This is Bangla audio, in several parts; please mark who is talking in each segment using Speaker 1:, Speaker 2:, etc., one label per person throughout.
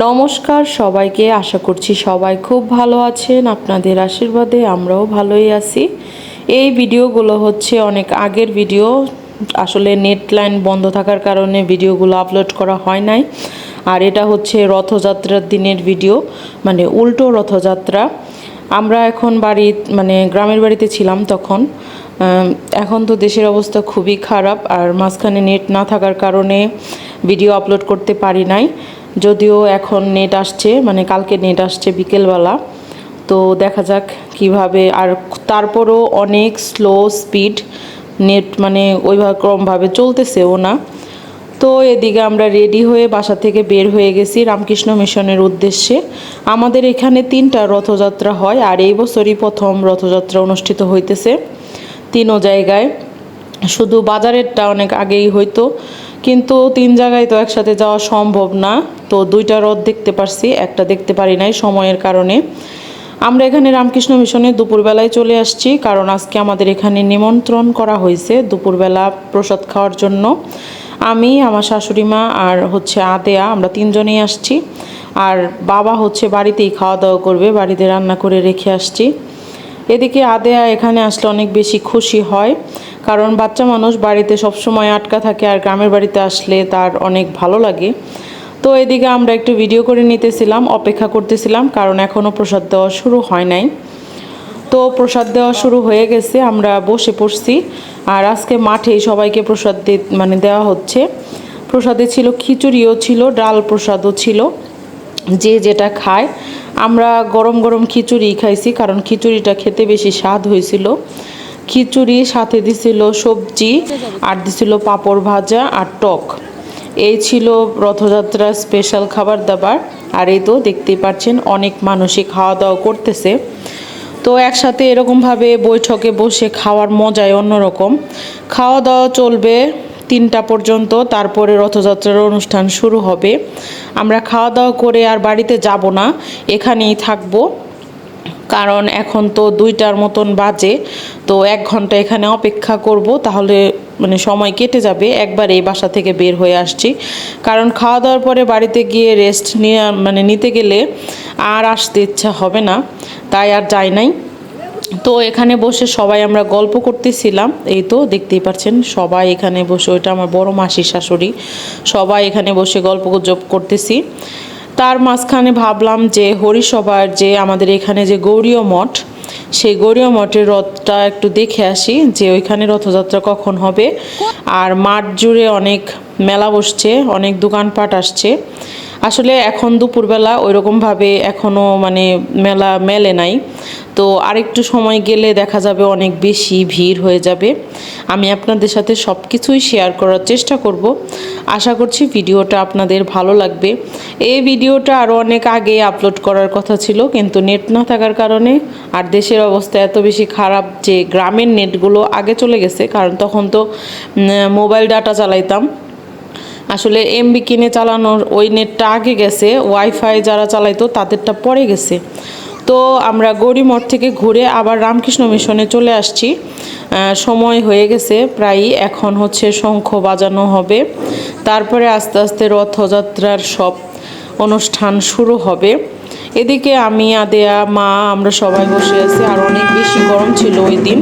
Speaker 1: নমস্কার সবাইকে, আশা করছি সবাই খুব ভালো আছেন। আপনাদের আশীর্বাদে আমরাও ভালোই আছি। এই ভিডিওগুলো হচ্ছে অনেক আগের ভিডিও। আসলে নেট লাইন বন্ধ থাকার কারণে ভিডিওগুলো আপলোড করা হয় নাই। আর এটা হচ্ছে রথযাত্রার দিনের ভিডিও মানে উল্টো রথযাত্রা। আমরা এখন বাড়ি মানে গ্রামের বাড়িতে ছিলাম তখন। এখন তো দেশের অবস্থা খুবই খারাপ। আর মাঝখানে নেট না থাকার কারণে ভিডিও আপলোড করতে পারি নাই। যদিও এখন নেট আসছে মানে কালকে নেট আসছে বিকেলবেলা। তো দেখা যাক কীভাবে, আর তারপরও অনেক স্লো স্পিড নেট মানে ওইভাবে ক্রমভাবে চলতেছেও না। তো এদিকে আমরা রেডি হয়ে বাসা থেকে বের হয়ে গেছি রামকৃষ্ণ মিশনের উদ্দেশ্যে। আমাদের এখানে তিনটা রথযাত্রা হয়, আর এই বছরই প্রথম রথযাত্রা অনুষ্ঠিত হইতেছে। তিনও জায়গায়। শুধু বাজারেরটা অনেক আগেই হইতো। কিন্তু তিন জায়গায় তো একসাথে যাওয়া সম্ভব না। তো দুইটা রথ দেখতে পারছি, একটা দেখতে পারি নাই সময়ের কারণে। আমরা এখানে রামকৃষ্ণ মিশনে দুপুরবেলায় চলে আসছি, কারণ আজকে আমাদের এখানে নিমন্ত্রণ করা হয়েছে দুপুরবেলা প্রসাদ খাওয়ার জন্য। আমি, আমার শাশুড়ি মা আর হচ্ছে আদেয়া আমরা তিনজনেই আসছি। আর বাবা হচ্ছে বাড়িতেই খাওয়া দাওয়া করবে, বাড়িতে রান্না করে রেখে আসছি। এদিকে আদেয়া এখানে আসলে অনেক বেশি খুশি হয়। কারণ বাচ্চা মানুষ বাড়িতে সবসময় আটকা থাকে আর গ্রামের বাড়িতে আসলে তার অনেক ভালো লাগে। তো এদিকে আমরা একটু ভিডিও করে নিতেছিলাম, অপেক্ষা করতেছিলাম, কারণ এখনও প্রসাদ দেওয়া শুরু হয় নাই। তো প্রসাদ দেওয়া শুরু হয়ে গেছে, আমরা বসে পড়ছি। আর আজকে মাঠেই সবাইকে প্রসাদ মানে দেওয়া হচ্ছে। প্রসাদে ছিল খিচুড়িও ছিল, ডাল প্রসাদও ছিল। যে যেটা খায়, আমরা গরম গরম খিচুড়ি খাইছি, কারণ খিচুড়িটা খেতে বেশি স্বাদ হয়েছিল। খিচুড়ি, সাথে দিছিল সবজি আর দিছিল পাঁপড় ভাজা আর টক। এই ছিল রথযাত্রার স্পেশাল খাবার দাবার। আর এই তো দেখতেই পাচ্ছেন অনেক মানুষই খাওয়া দাওয়া করতেছে। তো একসাথে এরকমভাবে বৈঠকে বসে খাওয়ার মজাই অন্যরকম। খাওয়া দাওয়া চলবে তিনটা পর্যন্ত, তারপরে রথযাত্রার অনুষ্ঠান শুরু হবে। আমরা খাওয়া দাওয়া করে আর বাড়িতে যাব না, এখানেই থাকব। কারণ এখন তো দুইটার মতন বাজে, তো এক ঘণ্টা এখানে অপেক্ষা করব, তাহলে মানে সময় কেটে যাবে, একবার এই বাসা থেকে বের হয়ে আসছি। কারণ খাওয়া দাওয়ার পরে বাড়িতে গিয়ে রেস্ট নিয়ে মানে নিতে গেলে আর আসতে ইচ্ছা হবে না, তাই আর যাই নাই। তো এখানে বসে সবাই আমরা গল্প করতেছিলাম, এই তো দেখতেই পাচ্ছেন সবাই এখানে বসে, ওইটা আমার বড় মাসির শাশুড়ি, সবাই এখানে বসে গল্প গুজব করতেছি। তার মাঝখানে ভাবলাম যে হরিসভার যে আমাদের এখানে যে গৌরীয় মঠ, সেই গৌরীয় মঠের রথটা একটু দেখে আসি যে ওইখানে রথযাত্রা কখন হবে। আর মাঠ জুড়ে অনেক মেলা বসছে, অনেক দোকানপাট আসছে। আসলে এখন দুপুরবেলা ওইরকমভাবে এখনও মানে মেলা মেলে নাই। তো আরেকটু সময় গেলে দেখা যাবে অনেক বেশি ভিড় হয়ে যাবে। আমি আপনাদের সাথে সব কিছুই শেয়ার করার চেষ্টা করব। আশা করছি ভিডিওটা আপনাদের ভালো লাগবে। এই ভিডিওটা আরও অনেক আগে আপলোড করার কথা ছিল, কিন্তু নেট না থাকার কারণে আর দেশের অবস্থা এত বেশি খারাপ যে গ্রামের নেটগুলো আগে চলে গেছে, কারণ তখন তো মোবাইল ডাটা চালাইতাম। আসলে এমবি কিনে চালানোর ওই নেটটা আগে গেছে ওয়াইফাই যারা চালাইতো তাদেরটা পরে গেছে। তো আমরা গৌরীমঠ থেকে ঘুরে আবার রামকৃষ্ণ মিশনে চলে আসছি। সময় হয়ে গেছে প্রায় এখন হচ্ছে শঙ্খ বাজানো হবে। তারপরে আস্তে আস্তে রথযাত্রার সব অনুষ্ঠান শুরু হবে। এদিকে আমি, আদেয়া, মা, আমরা সবাই বসে আছি, আর অনেক বেশি গরম ছিল ওই দিন।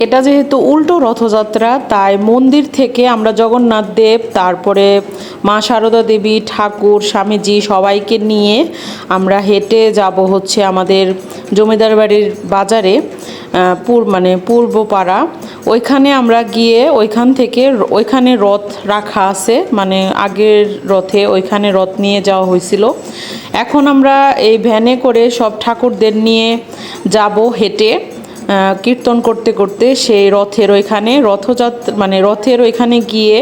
Speaker 1: এটা যেহেতু উল্টো রথযাত্রা তাই মন্দির থেকে আমরা জগন্নাথ দেব তারপরে মা সারদা দেবী ঠাকুর স্বামীজি সবাইকে নিয়ে আমরা হেঁটে যাব হচ্ছে আমাদের জমিদার বাড়ির বাজারে আহ, পূর মানে পূর্বপাড়া। ওইখানে আমরা গিয়ে ওইখান থেকে ওইখানে রথ রাখা আছে মানে আগের রথে ওইখানে রথ নিয়ে যাওয়া হয়েছিল। এখন আমরা এই ভ্যানে করে সব ঠাকুরদের নিয়ে যাব হেঁটে। কীর্তন করতে করতে সেই রথের ওইখানে রথযাত্রা মানে রথের ওইখানে গিয়ে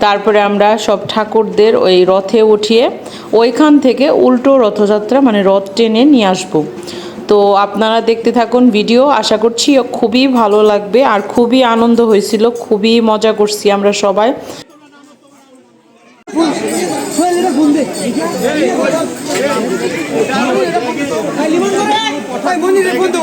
Speaker 1: তারপরে আমরা সব ঠাকুরদের ওই রথে উঠিয়ে ওইখান থেকে উল্টো রথযাত্রা মানে রথ টেনে নিয়ে আসব তো আপনারা দেখতে থাকুন ভিডিও আশা করছি খুবই ভালো লাগবে আর খুবই আনন্দ হয়েছিল খুবই মজা করছি আমরা সবাই
Speaker 2: মন্দিরের বন্ধু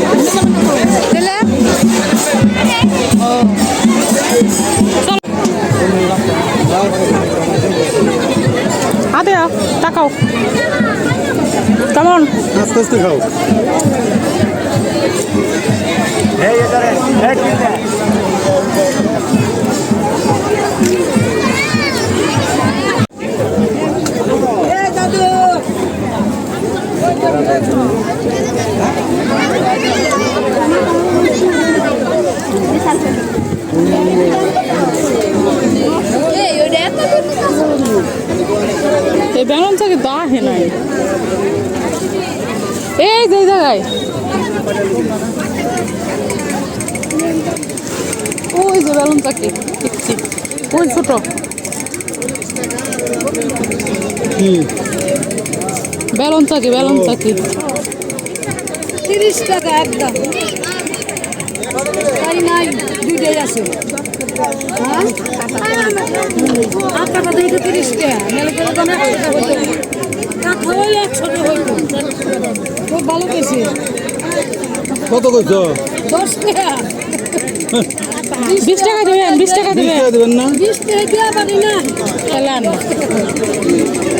Speaker 3: ভাঙ্গা না তাহলে ও চল আদে তাকাও। কেমন?
Speaker 2: আস্তে আস্তে খাও
Speaker 3: এই বেলুন থেকে তো আহে নাই। এই যে জায়গায়। ওই যে বেলুন চাকি, দেখছি। ওই ছোট। বেলুন চাকি বেলুন চাকি।
Speaker 4: তিরিশ টাকা একদম। নাই, দুইটাই আছে। খুব ভালো পেয়েছে
Speaker 2: কত কইছো?
Speaker 4: দশ টাকা
Speaker 3: বিশ টাকা দেবেন বিশ টাকা দেবেন।
Speaker 2: টাকা না?
Speaker 4: বিশ টাকা দেওয়া পারি না।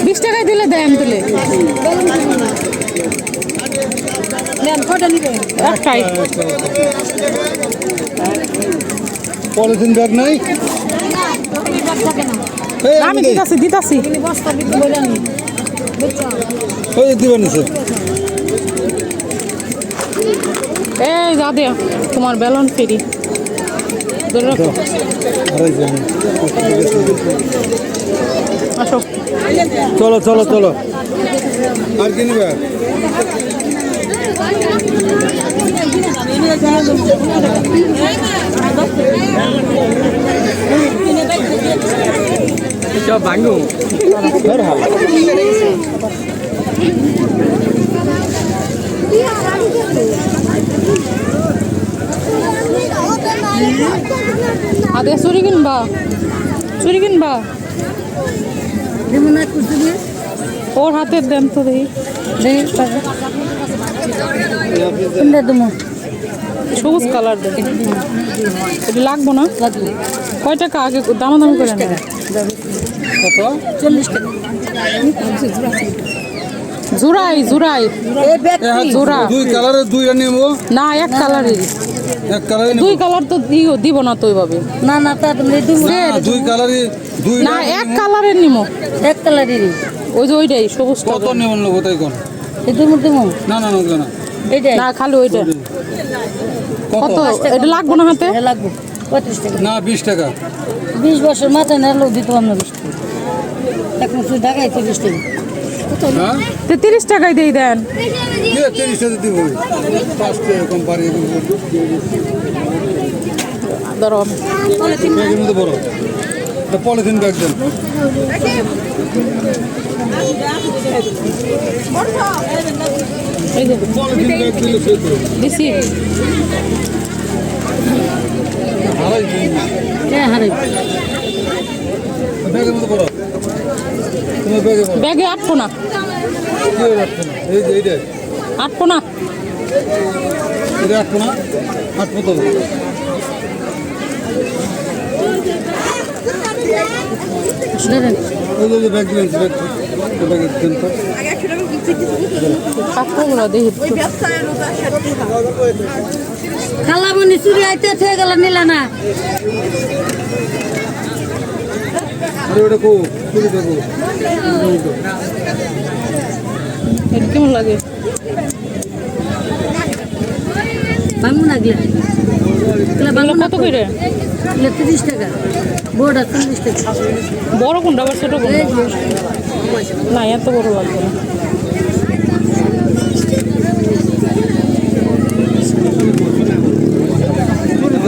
Speaker 3: বিশ টাকায় দিলে দেন
Speaker 4: নেন কটা নিবে
Speaker 3: একটাই।
Speaker 2: পলিথিন ব্যাগ নাই? এই
Speaker 3: আমি
Speaker 2: আমি
Speaker 3: দিতাছি
Speaker 2: ওই দিবেন
Speaker 3: এই যা দে তোমার বেলুন ফ্রি।
Speaker 2: চলো চলো চলো। আর কি নিবে? ধর হাল।
Speaker 3: আদে চুরি কিনবা চুরি কিনবা
Speaker 4: যেমন এক কুচি দিয়ে
Speaker 3: ওর হাতে দেন তো দেখি
Speaker 4: কোনটা দেবো
Speaker 3: সবুজ কালার দেন এটা লাগবো না? কয় টাকা আগে দাম দাম করে নেবে?
Speaker 2: কত?
Speaker 4: চল্লিশ টাকা।
Speaker 3: জুরাই জুরাই
Speaker 2: এ
Speaker 3: জোড়া।
Speaker 2: দুই কালারের দুইটা নেব।
Speaker 3: না এক কালারেরই।
Speaker 2: এক কালারে
Speaker 3: দুই কালার তো দিও দিব না তো ওইভাবে।
Speaker 4: না না তা তুমি
Speaker 2: দুই কালারই দুই
Speaker 3: না এক কালারের নিমো।
Speaker 4: এক কালারেরই।
Speaker 3: ওই যে ওইটাই সবুজ
Speaker 2: কত লোক তাই কোন?
Speaker 4: তুমি দেবো
Speaker 2: না না না না।
Speaker 3: না খালি ওইটা।
Speaker 2: কত?
Speaker 3: এটা লাগবো না হাতে?
Speaker 4: এ লাগবে। পঁয়ত্রিশ টাকা।
Speaker 2: না বিশ টাকা।
Speaker 4: বিশ বছর মাথায় না লোক দিতে পারব না বিশ টাকা। এখন শুধু ঢাকায় তিরিশ টাকা।
Speaker 2: হ্যাঁ?
Speaker 3: তো তিরিশ টাকায় দিয়ে দেন। ধরো।
Speaker 2: পলিথিন ব্যাগ দেন। ব্যাগ
Speaker 3: আটবো না।
Speaker 2: কি যাচ্ছে না। এটা আটবো না আটবো তো
Speaker 4: ধরেন খালা মনি চুরি আইতে থেকে গেল নিলা না।
Speaker 3: কেমন লাগে?
Speaker 4: ভাঙবো না গিলা? গিলা
Speaker 3: এগুলো
Speaker 4: ভাঙবো না
Speaker 3: কত করে
Speaker 4: তিরিশ টাকা।
Speaker 3: বড় কোনটা আবার ছোট কোনটা? না এত বড় লাগবে না।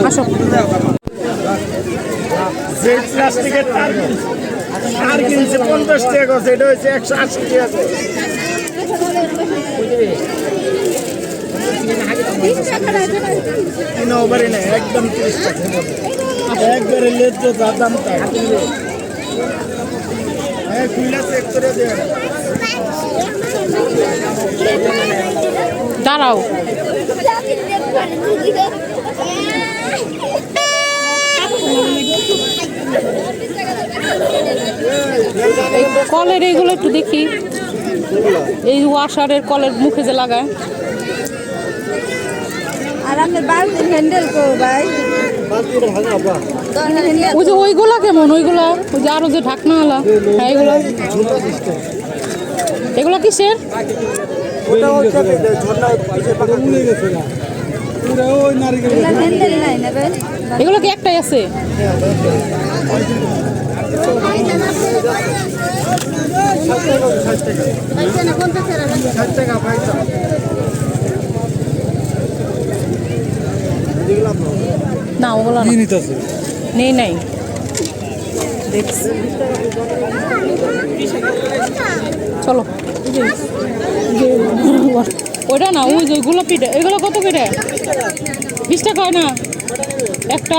Speaker 3: আসো।
Speaker 5: যে প্লাস্টিকের তার তার কিনছে পঞ্চাশ টাকা করে, এটা হচ্ছে একশো আশি টাকা করে।
Speaker 6: কিনা ওভারে নেই একদম তিরিশ টাকা। একবারে তাই হ্যাঁ খুলে চেক করে দেন।
Speaker 3: দাঁড়াও। এই কলের এইগুলো একটু দেখি। এই ওয়াশারের কলের মুখে যে লাগায়।
Speaker 4: আর আপনার বালতির হ্যান্ডেল কো ভাই।
Speaker 3: ওই যে ওইগুলা কেমন? ওইগুলা, ওই যে আরও যে ঢাকনাওয়ালা হ্যাঁ এগুলো। এগুলো কিসের? এগুলো কি একটাই আছে? না ওগুলো না। নেই নাই। দেখছি। চলো। ওইটা না ওই যে গোলাপিটা এগুলো কত করে বিশ টাকা হয় না? একটা?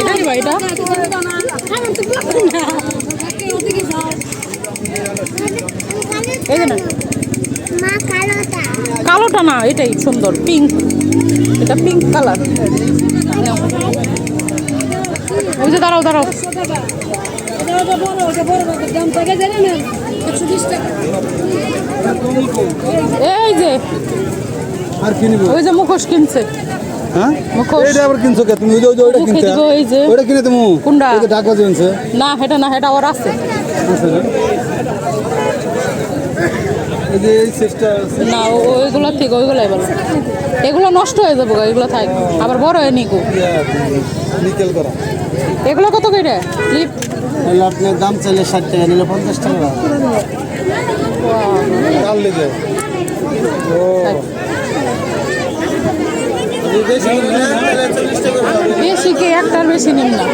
Speaker 3: এটা এই না। কালোটা না এটাই সুন্দর পিঙ্ক এটা পিঙ্ক কালার ওই যে দাঁড়াও দাঁড়াও। এই যে
Speaker 2: আর কি নিব?
Speaker 3: ওই যে মুখোশ কিনছে।
Speaker 2: হ্যাঁ?
Speaker 3: মুখোশ।
Speaker 2: এইটা আবার কিনছো কে? তুমি ওই যে ওই ওইটা কিনছো
Speaker 3: এই যে।
Speaker 2: ওইটা কিনে তুমি?
Speaker 3: কোনটা?
Speaker 2: ওই যে ঢাকা জেনছে
Speaker 3: না এটা না এটা ওর আছে
Speaker 2: এই যে এই সিস্টার
Speaker 3: না ও- ওইগুলো ঠিক ওইগুলাই ভালো। এগুলো নষ্ট হয়ে যাব এগুলো থাক। আবার বড় হয়ে নিকো।
Speaker 2: নিকেল করা।
Speaker 3: এগুলো কত করে ক্লিপ
Speaker 2: তাহলে আপনার দাম চাইলে ষাট টাকা নিলে পঞ্চাশ টাকা। কাল লেগে ও।
Speaker 3: বেশি কি একটার বেশি নিম না।